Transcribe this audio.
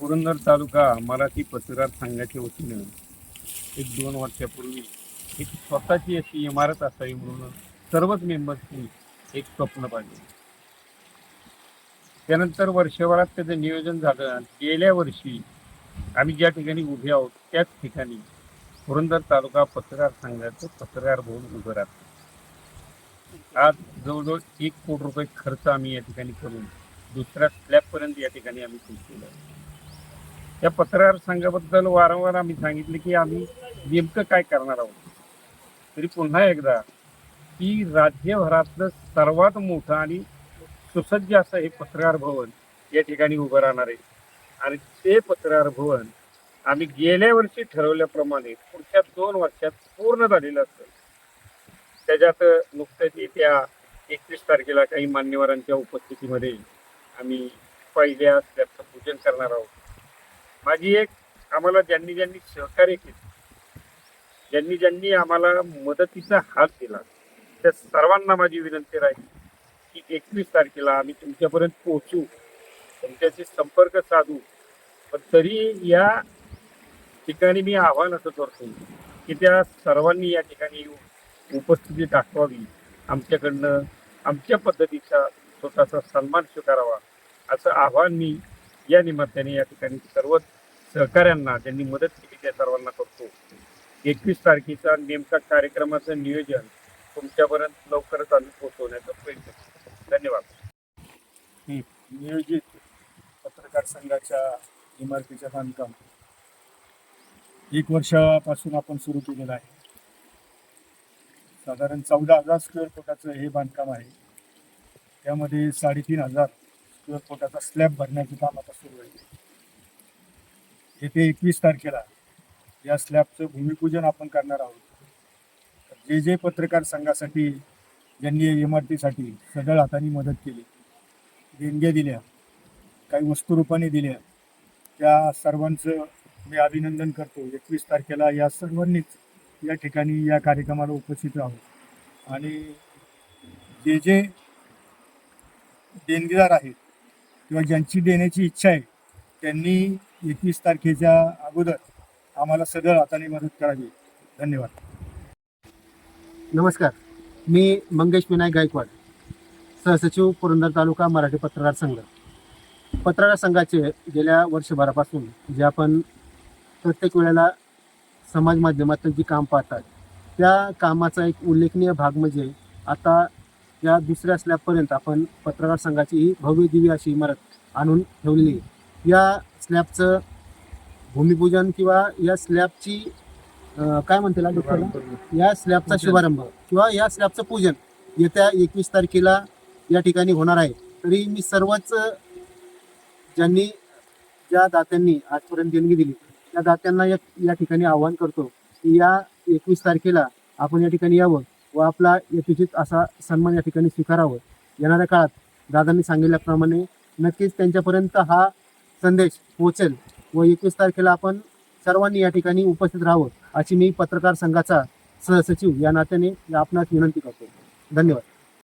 पुरंदर तालुका मराठी पत्रकार संघाच्या वतीनं एक दोन वर्षापूर्वी एक स्वतःची अशी इमारत असावी म्हणून सर्वच मेंबर्सनी एक स्वप्न पाहिजे त्यानंतर वर्षभरात त्याचं नियोजन झालं. आणि गेल्या वर्षी आम्ही ज्या ठिकाणी उभे आहोत त्याच ठिकाणी पुरंदर तालुका पत्रकार संघाचं पत्रकार भवन उभं राहतं. आज जवळजवळ एक कोटी रुपये खर्च आम्ही या ठिकाणी करून दुसऱ्या स्लॅबपर्यंत या ठिकाणी आम्ही पोहोचलेलो आहे या पत्रकार संघाबद्दल वारंवार आम्ही सांगितले की आम्ही नेमकं काय करणार आहोत. तरी पुन्हा एकदा की राज्यभरातलं सर्वात मोठं आणि सुसज्ज असं हे पत्रकार भवन या ठिकाणी उभं राहणार आहे. आणि ते पत्रकार भवन आम्ही गेल्या वर्षी ठरवल्याप्रमाणे पुढच्या दोन वर्षात पूर्ण झालेलं असतं. त्याच्यात नुकत्याच येत्या एकवीस तारखेला काही मान्यवरांच्या उपस्थितीमध्ये आम्ही पहिल्या त्याचं पूजन करणार आहोत. माझी एक आम्हाला ज्यांनी ज्यांनी सहकार्य केलं ज्यांनी ज्यांनी आम्हाला मदतीचा हात दिला त्या सर्वांना माझी विनंती राहील की एकवीस तारखेला आम्ही तुमच्यापर्यंत पोहोचू तुमच्याशी संपर्क साधू. पण तरी या ठिकाणी मी आव्हान असं करतो की त्या सर्वांनी या ठिकाणी येऊन उपस्थिती दाखवावी. आमच्याकडनं आमच्या पद्धतीचा स्वतःचा सन्मान स्वीकारावा असं आव्हान मी या निमित्ताने या ठिकाणी सर्वच सहकाऱ्यांना ज्यांनी मदत केली त्या सर्वांना करतो. एकवीस तारखेचा नेमका कार्यक्रमाचं नियोजन तुमच्यापर्यंत लवकरच आम्ही पोहोचवण्याचा प्रयत्न करतो. धन्यवाद. नियोजित पत्रकार संघाच्या इमारतीचं बांधकाम एक वर्षापासून आपण सुरू केलेलं आहे. साधारण चौदा हजार स्क्वेअर फुटाचं हे बांधकाम आहे. त्यामध्ये साडेतीन हजार स्क्वेअर फुटाचा स्लॅब भरण्याचं काम आता सुरू आहे. येथे एकवीस तारखेला या स्लॅबचं भूमिपूजन आपण करणार आहोत. जे जे पत्रकार संघासाठी ज्यांनी इमारतीसाठी सदळ हाताने मदत केली देणग्या दिल्या काही वस्तुरूपाने दिल्या त्या सर्वांचं मी अभिनंदन करतो. एकवीस तारखेला या सर्वांनीच या ठिकाणी या कार्यक्रमाला उपस्थित राहू आणि जे जे देणगीदार आहेत किंवा ज्यांची देण्याची इच्छा आहे त्यांनी एकवीस तारखेच्या अगोदर आम्हाला सगळं हाताने मदत करावी. धन्यवाद. नमस्कार. मी मंगेश विनायक गायकवाड सहसचिव पुरंदर तालुका मराठी पत्रकार संघ. पत्रकार संघाचे गेल्या वर्षभरापासून जे आपण प्रत्येक वेळेला समाज माध्यमातून जी काम पाहतात त्या कामाचा एक उल्लेखनीय भाग म्हणजे आता या दुसऱ्या स्लॅबपर्यंत आपण पत्रकार संघाची ही भव्य दिव्य अशी इमारत आणून ठेवलेली आहे. या स्लॅबचं भूमिपूजन किंवा या स्लॅबची काय म्हणते या स्लॅबचा शुभारंभ किंवा या स्लॅबचं पूजन येत्या एकवीस तारखेला या ठिकाणी होणार आहे. तरी मी सर्वच ज्यांनी ज्या दात्यांनी आजपर्यंत देणगी दिली त्या दात्यांना या या ठिकाणी आवाहन करतो की या एकवीस तारखेला आपण या ठिकाणी यावं व आपला यथोचित असा सन्मान या ठिकाणी स्वीकारावं. येणाऱ्या काळात दादांनी सांगितल्याप्रमाणे नक्कीच त्यांच्यापर्यंत हा संदेश पोचेल व एकवीस तारखेला आपण सर्वांनी या ठिकाणी उपस्थित राहावं अशी मी पत्रकार संघाचा सहसचिव या नात्याने आपणास विनंती करतो. धन्यवाद.